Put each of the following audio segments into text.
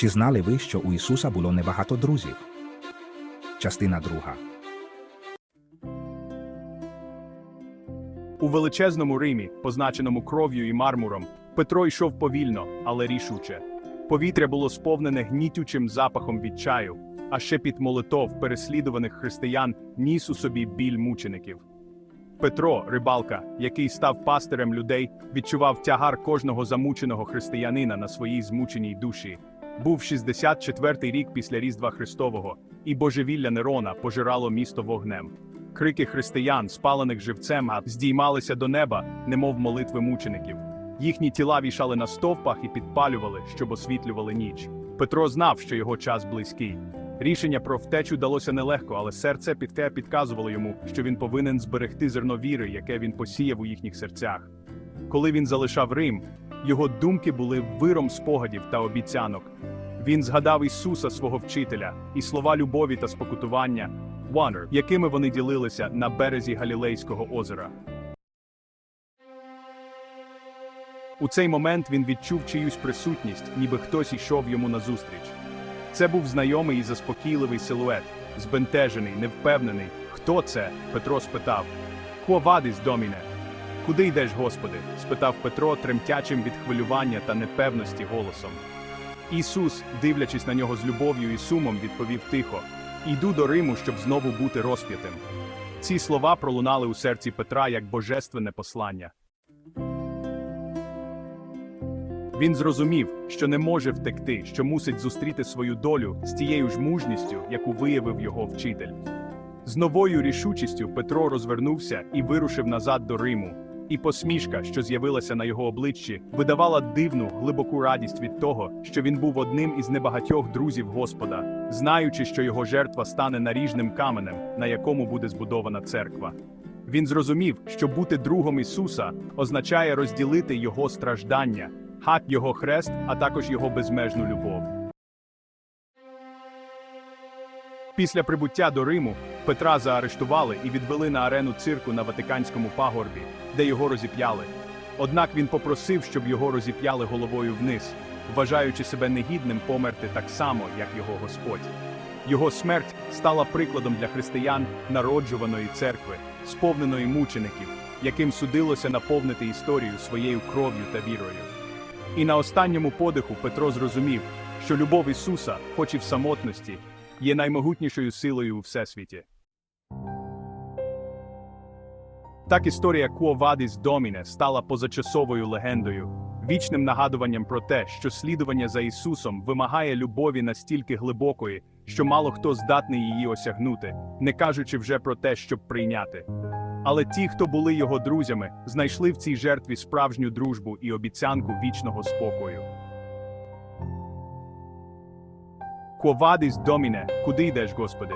Чи знали ви, що у Ісуса було небагато друзів? Частина друга. У величезному Римі, позначеному кров'ю і мармуром, Петро йшов повільно, але рішуче. Повітря було сповнене гнітючим запахом від чаю, а шепіт молитов переслідуваних християн ніс у собі біль мучеників. Петро, рибалка, який став пастирем людей, відчував тягар кожного замученого християнина на своїй змученій душі. Був 64-й рік після Різдва Христового, і божевілля Нерона пожирало місто вогнем. Крики християн, спалених живцем, здіймалися до неба, немов молитви мучеників. Їхні тіла вішали на стовпах і підпалювали, щоб освітлювали ніч. Петро знав, що його час близький. Рішення про втечу далося нелегко, але серце підке підказувало йому, що він повинен зберегти зерно віри, яке він посіяв у їхніх серцях. Коли він залишав Рим, його думки були виром спогадів та обіцянок. Він згадав Ісуса свого вчителя і слова любові та спокутування, Wonder, якими вони ділилися на березі Галілейського озера. У цей момент він відчув чиюсь присутність, ніби хтось йшов йому назустріч. Це був знайомий і заспокійливий силует, збентежений, невпевнений. Хто це? Петро спитав. Кво вадис, доміне? Куди йдеш, Господи? спитав Петро тремтячим від хвилювання та непевності голосом. Ісус, дивлячись на нього з любов'ю і сумом, відповів тихо: Йду до Риму, щоб знову бути розп'ятим. Ці слова пролунали у серці Петра як божественне послання. Він зрозумів, що не може втекти, що мусить зустріти свою долю з тією ж мужністю, яку виявив його вчитель. З новою рішучістю Петро розвернувся і вирушив назад до Риму. І посмішка, що з'явилася на його обличчі, видавала дивну, глибоку радість від того, що він був одним із небагатьох друзів Господа, знаючи, що його жертва стане наріжним каменем, на якому буде збудована церква. Він зрозумів, що бути другом Ісуса означає розділити Його страждання, хат Його хрест, а також Його безмежну любов. Після прибуття до Риму Петра заарештували і відвели на арену цирку на Ватиканському пагорбі, де його розіп'яли. Однак він попросив, щоб його розіп'яли головою вниз, вважаючи себе негідним померти так само, як його Господь. Його смерть стала прикладом для християн народжуваної церкви, сповненої мучеників, яким судилося наповнити історію своєю кров'ю та вірою. І на останньому подиху Петро зрозумів, що любов Ісуса, хоч і в самотності, є наймогутнішою силою у всесвіті. Так історія Vadis Domine стала позачасовою легендою, вічним нагадуванням про те, що слідування за Ісусом вимагає любові настільки глибокої, що мало хто здатний її осягнути, не кажучи вже про те, щоб прийняти. Але ті, хто були його друзями, знайшли в цій жертві справжню дружбу і обіцянку вічного спокою. Ковадис доміне, куди йдеш, Господи?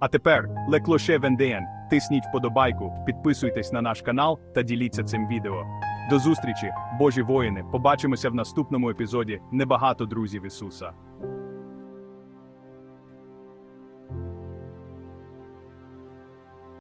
А тепер леклоше вендеєн, тисніть вподобайку, підписуйтесь на наш канал та діліться цим відео. До зустрічі, Божі воїни! Побачимося в наступному епізоді Небагато друзів Ісуса.